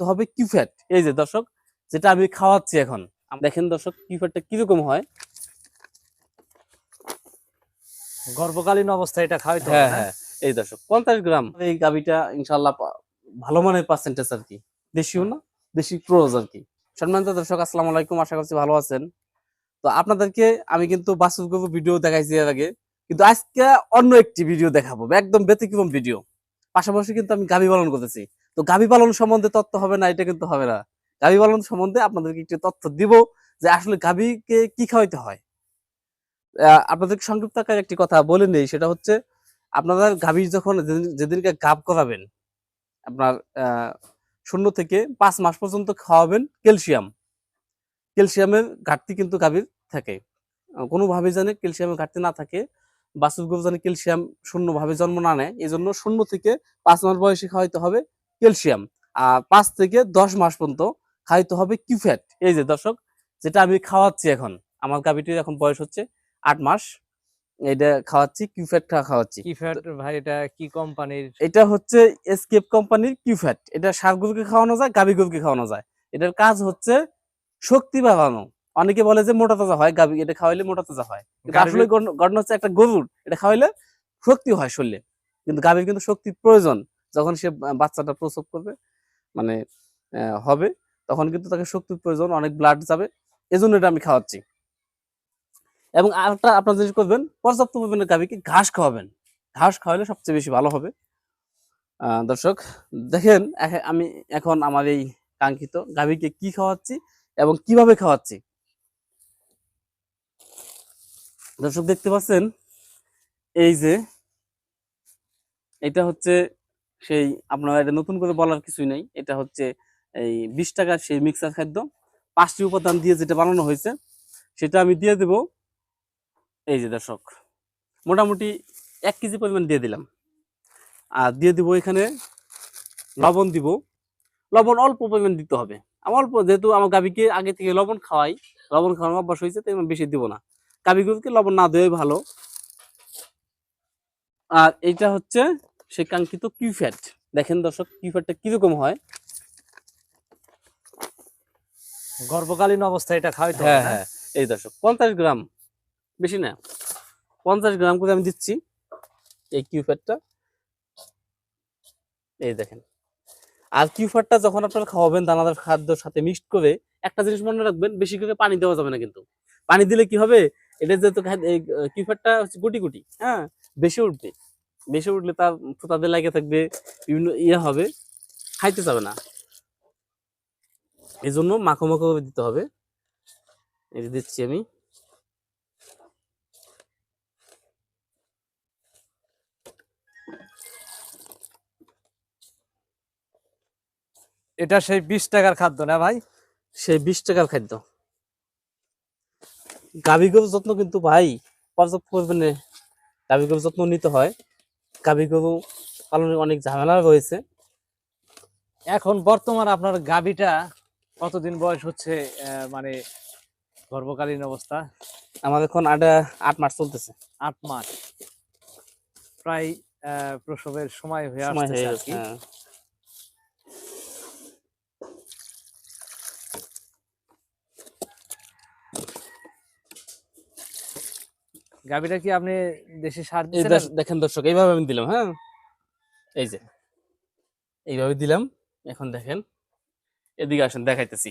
তো হবে কিউফ্যাট। এই যে দর্শক যেটা আমি খাওয়াচ্ছি এখন। দেখেন দর্শক কিউফ্যাটটা কীরকম হয়? গর্ভকালীন অবস্থায় এটা খাওয়াইতে হ্যাঁ হ্যাঁ। এই দর্শক পঞ্চাশ গ্রাম। এই গাবিটা ইনশাল্লাহ ভালো মানের পার্সেন্টেজ আর কি। দেশিও না? দেশি ক্রোজ আর কি। সম্মানিত দর্শক আসসালামু আলাইকুম। আশা করছি ভালো আছেন। তো আপনাদেরকে আমি কিন্তু বাস্তব ভিডিও দেখাইছি এর আগে। কিন্তু আজকে অন্য একটি ভিডিও দেখাবো একদম ব্যতিক্রম ভিডিও পাশাপাশি কিন্তু আমি গাভী পালন করতেছি। তো গাভী পালন সম্বন্ধে তথ্য হবে না, এটা কিন্তু হবে না। গাভী পালন সম্বন্ধে আপনাদেরকে একটি তথ্য দিব যে আসলে গাভীকে কি খাওয়াইতে হয়। আপনাদেরকে সংক্ষিপ্ত আকারে একটি কথা বলে নেই, সেটা হচ্ছে আপনাদের গাভী যখন যেদিনকে গাব করাবেন, আপনার শূন্য থেকে পাঁচ মাস পর্যন্ত খাওয়াবেন ক্যালসিয়াম। ক্যালসিয়ামের ঘাটতি কিন্তু গাভীর থাকে। কোনোভাবে জানে ক্যালসিয়ামের ঘাটতি না থাকে গরু জানে ক্যালসিয়াম শূন্যভাবে জন্ম না নেয় এই জন্য শূন্য থেকে পাঁচ মাস বয়সে খাওয়াইতে হবে। ক্যালসিয়াম। আর পাঁচ থেকে দশ মাস পর্যন্ত খাইতে হবে কিউফ্যাট। এই যে দর্শক যেটা আমি খাওয়াচ্ছি এখন আমার গাভীটির এখন বয়স হচ্ছে আট মাস এটা খাওয়াচ্ছি কিউফ্যাট খাওয়াচ্ছি। কি ফ্যাট ভাই এটা কি কোম্পানির? এটা হচ্ছে এসকেপ কোম্পানির কিউফ্যাট। এটা সার গরুকে খাওয়ানো যায় গাভী গরুকে খাওয়ানো যায়। এটার কাজ হচ্ছে শক্তি বাড়ানো। অনেকে বলে যে মোটা তাজা হয় গাভী এটা খাওয়াইলে মোটা তাজা হয়। আসলে ঘটনা হচ্ছে একটা গরুর এটা খাওয়াইলে শক্তি হয় শরীরে। কিন্তু গাভীর কিন্তু শক্তির প্রয়োজন। যখন সে বাচ্চাটা প্রসব করবে মানে হবে, তখন কিন্তু তাকে শক্তির প্রয়োজন, অনেক ব্লাড যাবে, এজন্য এটা আমি খাওয়াচ্ছি। এবং আরেকটা আপনার জিনিস করবেন, পর্যাপ্ত পরিমাণে গাভীকে ঘাস খাওয়াবেন? ঘাস খাওয়ালে সবচেয়ে বেশি ভালো হবে। দর্শক, দেখেন আমি এখন আমার এই কাঙ্ক্ষিত গাভীকে কি খাওয়াচ্ছি এবং কীভাবে খাওয়াচ্ছি। দর্শক, দেখতে পাচ্ছেন, এই যে, এটা হচ্ছে সেই আপনার এটা নতুন করে বলার কিছুই নাই। এটা হচ্ছে এই বিশ টাকার সেই মিক্সার খাদ্য। পাঁচটি উপাদান দিয়ে যেটা বানানো হয়েছে, সেটা আমি দিয়ে দেব। এই যে দর্শক, মোটামুটি এক কেজি পরিমাণ দিয়ে দিলাম। আর দিয়ে দিব এখানে লবণ দিব। লবণ অল্প পরিমাণ দিতে হবে। আমার অল্প, যেহেতু আমার গাভীকে আগে থেকে লবণ খাওয়াই, লবণ খাওয়ানো অভ্যাস হয়েছে, তাই আমি বেশি দিব না। গাভীগুলোকে লবণ না দেওয়াই ভালো। আর এইটা হচ্ছে সে কাঙ্ক্ষিত কিউফ্যাট। দেখেন দর্শক কিউফ্যাটটা কীরকম হয়? গর্ভকালীন অবস্থায় এটা খাওয়াই হ্যাঁ হ্যাঁ। এই দর্শক পঞ্চাশ গ্রাম বেশি না। পঞ্চাশ গ্রাম করে আমি দিচ্ছি এই কিউফ্যাটটা। এই দেখেন। আর কিউফ্যাটটা যখন আপনারা খাওয়াবেন দানাদার খাদ্যর সাথে মিক্সড করে একটা জিনিস মনে রাখবেন বেশি করে পানি দেওয়া যাবে না কিন্তু। পানি দিলে কি হবে? এটা যেহেতু কিউফ্যাটটা হচ্ছে গুটি গুটি হ্যাঁ বেশি উঠবে। বেশি উঠলে তার তাদের লাগে থাকবে বিভিন্ন ইয়ে হবে খাইতে যাবে না। এই জন্য মাখো মাখো দিতে হবে। যে দিচ্ছি আমি। এটা সেই বিশ টাকার খাদ্য না ভাই? সেই বিশ টাকার খাদ্য। গাভী গরুর যত্ন কিন্তু ভাই পর্যাপ্ত পরিমাণে গাভী গরুর যত্ন নিতে হয়। গাভী গরু পালনের অনেক ঝামেলা রয়েছে। এখন বর্তমান আপনার গাভীটা কতদিন বয়স হচ্ছে আহ, মানে গর্ভকালীন অবস্থা? আমাদের এখন আট আট মাস চলতেছে। আট মাস। প্রায় আহ, প্রসবের সময় হয়ে আসছে হয়ে আর গেছে কি হ্যাঁ। গাবিটা কি আপনি দেশি সার দেখেন দর্শক এইভাবে আমি দিলাম হ্যাঁ? এই যে এইভাবে দিলাম এখন দেখেন এদিকে আসেন দেখাইতেছি।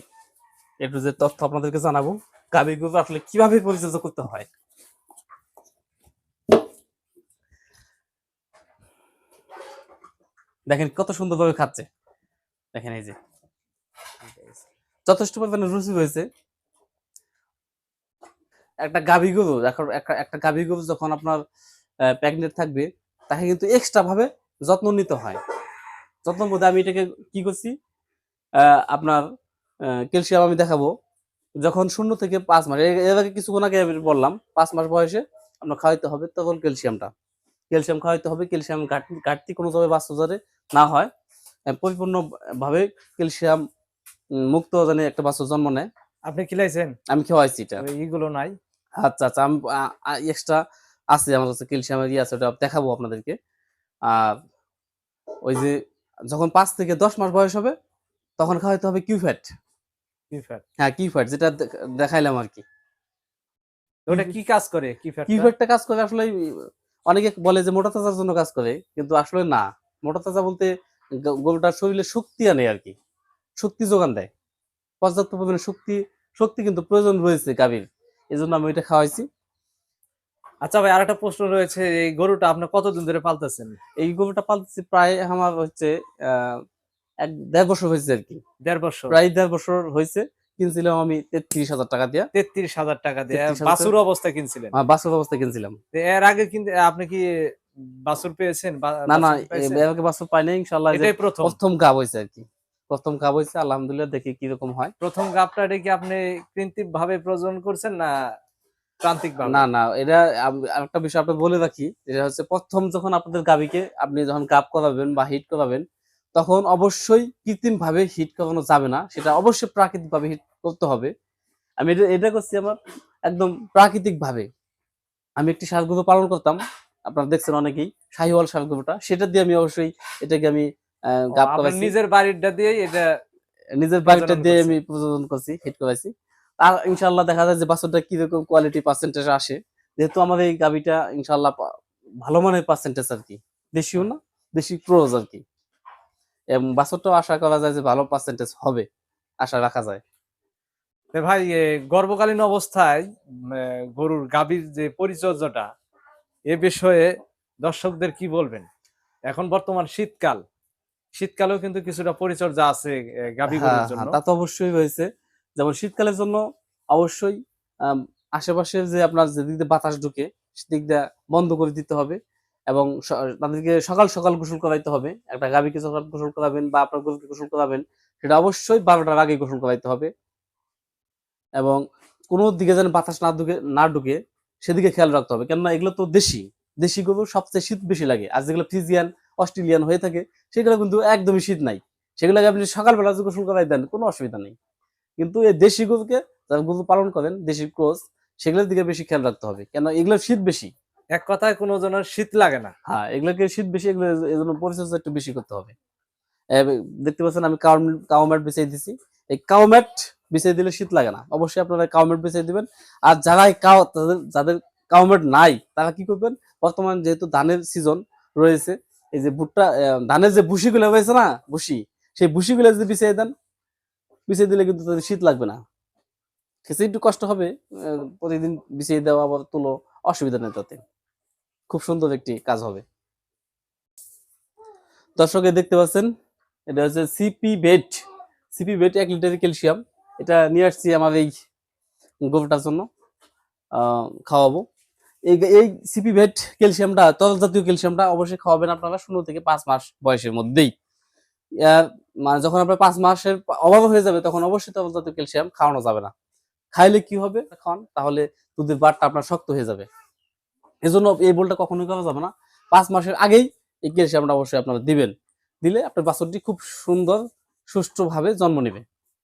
একটু যে তথ্য আপনাদেরকে জানাব গাভী গরু আসলে কীভাবে পরিচর্যা করতে হয়? দেখেন কত সুন্দরভাবে খাচ্ছে। দেখেন এই যে যথেষ্ট পরিমাণে রুচি হয়েছে একটা গাভী গরু এখন একটা গাভী গরু যখন আপনার প্রেগনেন্ট থাকবে তাকে কিন্তু এক্সট্রা ভাবে যত্ন নিতে হয়। যত্ন মধ্যে আমি এটাকে কি করছি? আপনার ক্যালসিয়াম আমি দেখাবো। যখন শূন্য থেকে পাঁচ মাস এর আগে কিছুক্ষণ আগে আমি বললাম পাঁচ মাস বয়সে আপনার খাওয়াইতে হবে তখন ক্যালসিয়ামটা ক্যালসিয়াম খাওয়াইতে হবে ক্যালসিয়াম ঘাটতি ঘাটতি কোনোভাবে বাচ্চাদের না হয়। পরিপূর্ণভাবে ক্যালসিয়াম মুক্ত জানে একটা বাচ্চা জন্ম নেয়। আপনি খিলাইছেন? আমি খাওয়াইছি এটা। ওই ইগুলো নাই। আচ্ছা আচ্ছা আমি এক্সট্রা আছে আমার কাছে ক্যালসিয়ামের ইয়ে আছে ওটা দেখাবো আপনাদেরকে। আর ওই যে যখন পাঁচ থেকে দশ মাস বয়স হবে তখন খাওয়াইতে হবে কিউ ফ্যাট হ্যাঁ কিউ ফ্যাট যেটা দেখাইলাম আর কি। ওটা কি কাজ করে কি ফ্যাট কিউ ফ্যাটটা কাজ করে আসলে অনেকে বলে যে মোটা তাজার জন্য কাজ করে কিন্তু আসলে না। মোটা তাজা বলতে গরুটার শরীরে শক্তি আনে আর কি। শক্তি যোগান দেয়। পর্যাপ্ত পরিমাণে শক্তি শক্তি কিন্তু প্রয়োজন রয়েছে গাভীর এই জন্য আমি এটা খাওয়াইছি। আচ্ছা ভাই আর একটা প্রশ্ন রয়েছে এই গরুটা আপনি কতদিন ধরে পালতেছেন? এই গরুটা পালতেছি প্রায় আমার হচ্ছে এক দেড় বছর হয়েছে আর কি। দেড় বছর। প্রায় দেড় বছর হয়েছে কিনছিলাম আমি তেত্রিশ হাজার টাকা দিয়ে। তেত্রিশ হাজার টাকা দিয়ে। 33,000 বাছুর অবস্থায় কিনছিলেন? আমার বাসের অবস্থা কিনছিলাম। এর আগে কিন্তু আপনি কি বাছুর পেয়েছেন? না না? এর আগে বাসর পাই নাই ইনশাল্লাহ এটাই প্রথম। প্রথম গাব হয়েছে আর কি। প্রথম গাব হয়েছে আলহামদুলিল্লাহ দেখি কীরকম হয়। প্রথম গাবটা কি আপনি কৃত্রিম ভাবে প্রজনন করছেন না প্রান্তিক না না, এটা আরেকটা বিষয় আপনি বলে রাখি, এটা হচ্ছে প্রথম যখন আপনাদের গাবিকে আপনি যখন গাব করাবেন বা হিট করাবেন, তখন অবশ্যই কৃত্রিম ভাবে হিট করানো যাবে না, সেটা অবশ্যই প্রাকৃতিক ভাবে হিট করতে হবে। আমি এটা এটা করছি আমার একদম প্রাকৃতিক ভাবে আমি একটি সারগুলো পালন করতাম, আপনারা দেখছেন অনেকেই, শাহিওয়াল সারগুলোটা সেটা দিয়ে আমি অবশ্যই এটাকে আমি গাব নিজের বাড়িটা দিয়ে এটা নিজের বাড়িটা দিয়ে আমি প্রযোজন করছি হিট করাইছি আর দেখা যায় যে বাছরটা কীরকম কোয়ালিটি পার্সেন্টেজ আসে যেহেতু আমার এই গাবিটা ভালো মানের পার্সেন্টেজ আর কি। দেশিও না দেশি ক্রোজ আর কি। এবং বাছরটাও আশা করা যায় যে ভালো পার্সেন্টেজ হবে আশা রাখা যায়। ভাই গর্ভকালীন অবস্থায় গরুর গাভীর যে পরিচর্যাটা এ বিষয়ে দর্শকদের কি বলবেন? এখন বর্তমান শীতকাল শীতকালেও কিন্তু কিছুটা পরিচর্যা আছে গাভী হ্যাঁ, গরুর জন্য। হ্যাঁ, তা তো অবশ্যই রয়েছে যেমন শীতকালের জন্য অবশ্যই আম, আশেপাশের যে আপনার যেদিক দিয়ে বাতাস ঢুকে সেদিক দিয়ে বন্ধ করে দিতে হবে এবং তাদেরকে সকাল সকাল গোসল করাইতে হবে। একটা গাভীকে সকাল গোসল করাবেন বা আপনার গরুকে গোসল করাবেন সেটা অবশ্যই বারোটার আগে গোসল করাইতে হবে এবং কোনো দিকে যেন বাতাস না ঢুকে না ঢুকে সেদিকে খেয়াল রাখতে হবে। কেননা এগুলো তো দেশি দেশি গরু সবচেয়ে শীত বেশি লাগে। আর যেগুলো ফ্রিজিয়ান অস্ট্রেলিয়ান হয়ে থাকে সেগুলো কিন্তু একদমই শীত নাই। সেগুলোকে আপনি সকালবেলা গোসল করাই দেন কোনো অসুবিধা নেই। কিন্তু এই দেশি গরুকে যারা গরু পালন করেন দেশি ক্রোজ সেগুলোর দিকে বেশি খেয়াল রাখতে হবে। কেন? এগুলো শীত বেশি। এক কথায় কোনো জনের শীত লাগে না। হ্যাঁ এগুলোকে শীত বেশি এগুলো এই জন্য পরিচর্যা একটু বেশি করতে হবে। দেখতে পাচ্ছেন আমি কাউ কাউম্যাট বিছিয়ে দিছি। এই কাউম্যাট বিছিয়ে দিলে শীত লাগে না। অবশ্যই আপনারা কাউম্যাট বিছিয়ে দিবেন। আর যারা কাউ তাদের যাদের কাউম্যাট নাই তারা কি করবেন? বর্তমান যেহেতু ধানের সিজন রয়েছে এই যে ভুট্টা ধানের যে ভুসিগুলো হয়েছে না ভুসি সেই ভুসিগুলো যদি বিছিয়ে দেন, বিছিয়ে দিলে কিন্তু তাদের শীত লাগবে না। খেতে একটু কষ্ট হবে প্রতিদিন বিছিয়ে দেওয়া আবার তুলো, অসুবিধা নেই তাতে। খুব সুন্দর একটি কাজ হবে। দর্শকে দেখতে পাচ্ছেন, এটা হচ্ছে সিপি বেট সিপি বেট এক লিটার ক্যালসিয়াম। এটা নিয়ে আসছি আমার এই গোবরটার জন্য খাওয়াবো। এই এই সিপি ভেট ক্যালসিয়ামটা তরল জাতীয় ক্যালসিয়ামটা অবশ্যই খাওয়াবেন আপনারা শূন্য থেকে পাঁচ মাস বয়সের মধ্যেই। মানে যখন আপনার পাঁচ মাসের অভাব হয়ে যাবে, তখন অবশ্যই তরল জাতীয় ক্যালসিয়াম খাওয়ানো যাবে না। খাইলে কি হবে? খাওয়ান তাহলে দুধের বারটা আপনার শক্ত হয়ে যাবে। এজন্য এই বলটা কখনোই করা যাবে না। পাঁচ মাসের আগেই এই ক্যালসিয়ামটা অবশ্যই আপনারা দিবেন। দিলে আপনার বাছরটি খুব সুন্দর, সুষ্ঠুভাবে জন্ম নেবে।